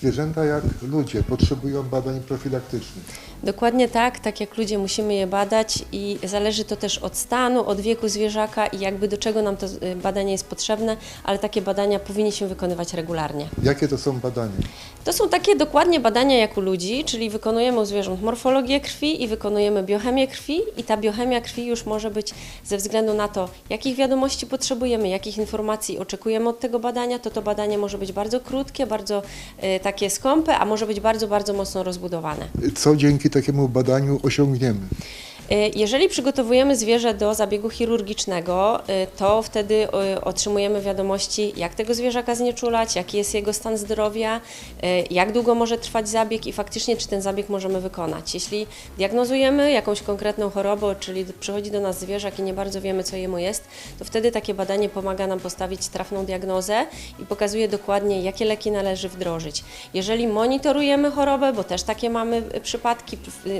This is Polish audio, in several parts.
zwierzęta jak ludzie potrzebują badań profilaktycznych. Dokładnie tak, tak jak ludzie musimy je badać i zależy to też od stanu, od wieku zwierzaka i jakby do czego nam to y, badanie jest potrzebne, ale takie badania powinniśmy wykonywać regularnie. Jakie to są badania? To są takie dokładnie badania jak u ludzi, czyli wykonujemy u zwierząt morfologię krwi i wykonujemy biochemię krwi i ta biochemia krwi już może być ze względu na to, jakich wiadomości potrzebujemy, jakich informacji oczekujemy od tego badania, to to badanie może być bardzo krótkie, bardzo y, takie skąpe, a może być bardzo, bardzo mocno rozbudowane. Co dzięki takiemu badaniu osiągniemy? Y, Jeżeli przygotowujemy zwierzę do zabiegu chirurgicznego, y, to wtedy y, otrzymujemy wiadomości, jak tego zwierzaka znieczulać, jaki jest jego stan zdrowia, jak długo może trwać zabieg i faktycznie, czy ten zabieg możemy wykonać. Jeśli diagnozujemy jakąś konkretną chorobę, czyli przychodzi do nas zwierzak i nie bardzo wiemy, co jemu jest, to wtedy takie badanie pomaga nam postawić trafną diagnozę i pokazuje dokładnie, jakie leki należy wdrożyć. Jeżeli monitorujemy chorobę, bo też takie mamy przypadki,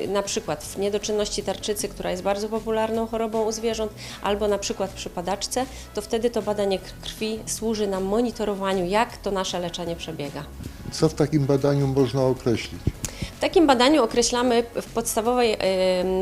na przykład w niedoczynności tarczycy, która jest bardzo popularną chorobą u zwierząt, albo na przykład przy padaczce, to wtedy to badanie krwi służy nam monitorowaniu, jak to nasze leczenie przebiega. Co w takim badaniu można określić? W takim badaniu określamy, w podstawowej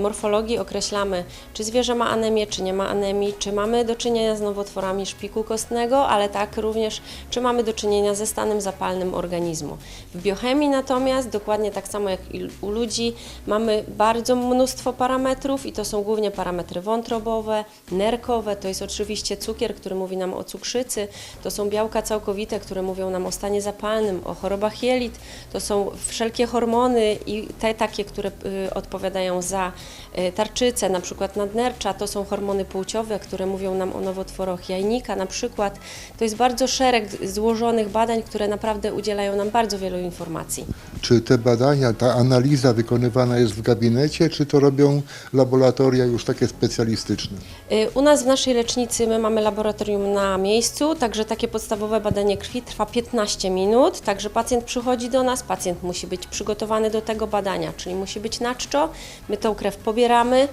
morfologii określamy, czy zwierzę ma anemię, czy nie ma anemii, czy mamy do czynienia z nowotworami szpiku kostnego, ale tak również, czy mamy do czynienia ze stanem zapalnym organizmu. W biochemii natomiast, dokładnie tak samo jak u ludzi, mamy bardzo mnóstwo parametrów i to są głównie parametry wątrobowe, nerkowe, to jest oczywiście cukier, który mówi nam o cukrzycy, to są białka całkowite, które mówią nam o stanie zapalnym, o chorobach jelit, to są wszelkie hormony i te takie, które y, odpowiadają za y, tarczycę, na przykład nadnercza, to są hormony płciowe, które mówią nam o nowotworach jajnika na przykład. To jest bardzo szereg złożonych badań, które naprawdę udzielają nam bardzo wielu informacji. Czy te badania, ta analiza wykonywana jest w gabinecie, czy to robią laboratoria już takie specjalistyczne? Y, U nas w naszej lecznicy my mamy laboratorium na miejscu, także takie podstawowe badanie krwi trwa 15 minut, także pacjent przychodzi do nas, pacjent musi być przygotowany do tego badania, czyli musi być na czczo, my tą krew pobieramy,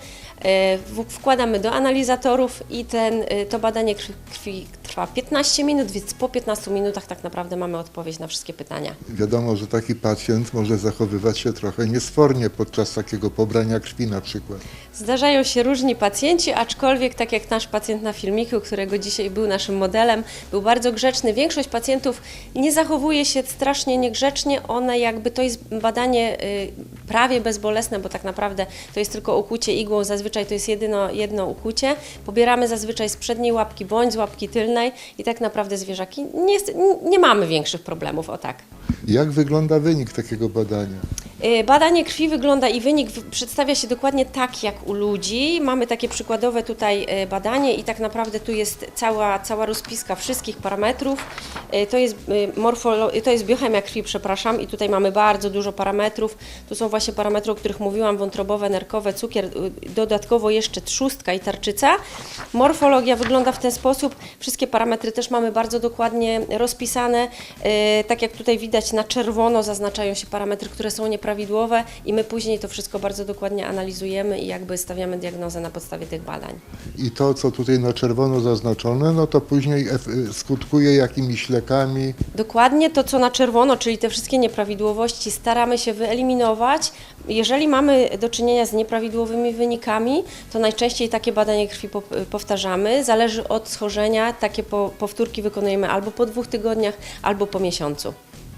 w- wkładamy do analizatorów i ten, y, to badanie krwi, krwi trwa 15 minut, więc po 15 minutach tak naprawdę mamy odpowiedź na wszystkie pytania. Wiadomo, że taki pacjent może zachowywać się trochę niesfornie podczas takiego pobrania krwi na przykład. Zdarzają się różni pacjenci, aczkolwiek tak jak nasz pacjent na filmiku, którego dzisiaj był naszym modelem, był bardzo grzeczny. Większość pacjentów nie zachowuje się strasznie niegrzecznie. One jakby to jest badanie y, prawie bezbolesne, bo tak naprawdę to jest tylko ukucie igłą. Zazwyczaj to jest jedyno, jedno ukucie. Pobieramy zazwyczaj z przedniej łapki bądź z łapki tylnej i tak naprawdę zwierzaki nie, nie mamy większych problemów, o tak. Jak wygląda wynik takiego badania? Y, Badanie krwi wygląda i wynik przedstawia się dokładnie tak jak u ludzi. Mamy takie przykładowe tutaj y, badanie i tak naprawdę tu jest cała, cała rozpiska wszystkich parametrów. Y, To jest, morfolo- to jest biochemia krwi, przepraszam, i tutaj mamy bardzo dużo parametrów. Tu są właśnie parametry, o których mówiłam, wątrobowe, nerkowe, cukier, dodatkowo jeszcze trzustka i tarczyca. Morfologia wygląda w ten sposób. Wszystkie parametry też mamy bardzo dokładnie rozpisane. Tak jak tutaj widać na czerwono zaznaczają się parametry, które są nieprawidłowe i my później to wszystko bardzo dokładnie analizujemy i jakby stawiamy diagnozę na podstawie tych badań. I to, co tutaj na czerwono zaznaczone, no to później ef- skutkuje jakimiś lekami. Dokładnie to, co na czerwono, czyli te wszystkie nieprawidłowości, staramy się wyeliminować. Jeżeli mamy do czynienia z nieprawidłowymi wynikami, to najczęściej takie badanie krwi po- powtarzamy. Zależy od schorzenia, takie po- powtórki wykonujemy albo po dwóch tygodniach, albo po miesiącu.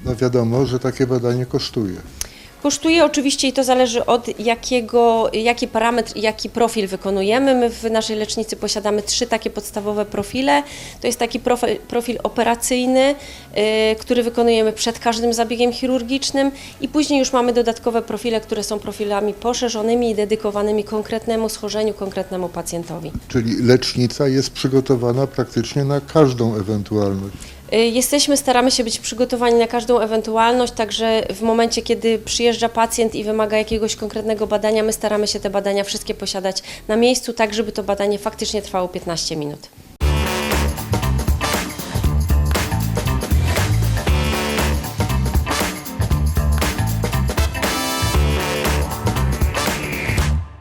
No wiadomo, że takie badanie kosztuje. Kosztuje oczywiście i to zależy od jakiego, jaki parametr jaki profil wykonujemy. My w naszej lecznicy posiadamy trzy takie podstawowe profile. To jest taki profil, profil operacyjny, y, który wykonujemy przed każdym zabiegiem chirurgicznym i później już mamy dodatkowe profile, które są profilami poszerzonymi i dedykowanymi konkretnemu schorzeniu, konkretnemu pacjentowi. Czyli lecznica jest przygotowana praktycznie na każdą ewentualność. Y, Jesteśmy, staramy się być przygotowani na każdą ewentualność, także w momencie, kiedy przyjeżdża pacjent i wymaga jakiegoś konkretnego badania, my staramy się te badania wszystkie posiadać na miejscu, tak żeby to badanie faktycznie trwało 15 minut.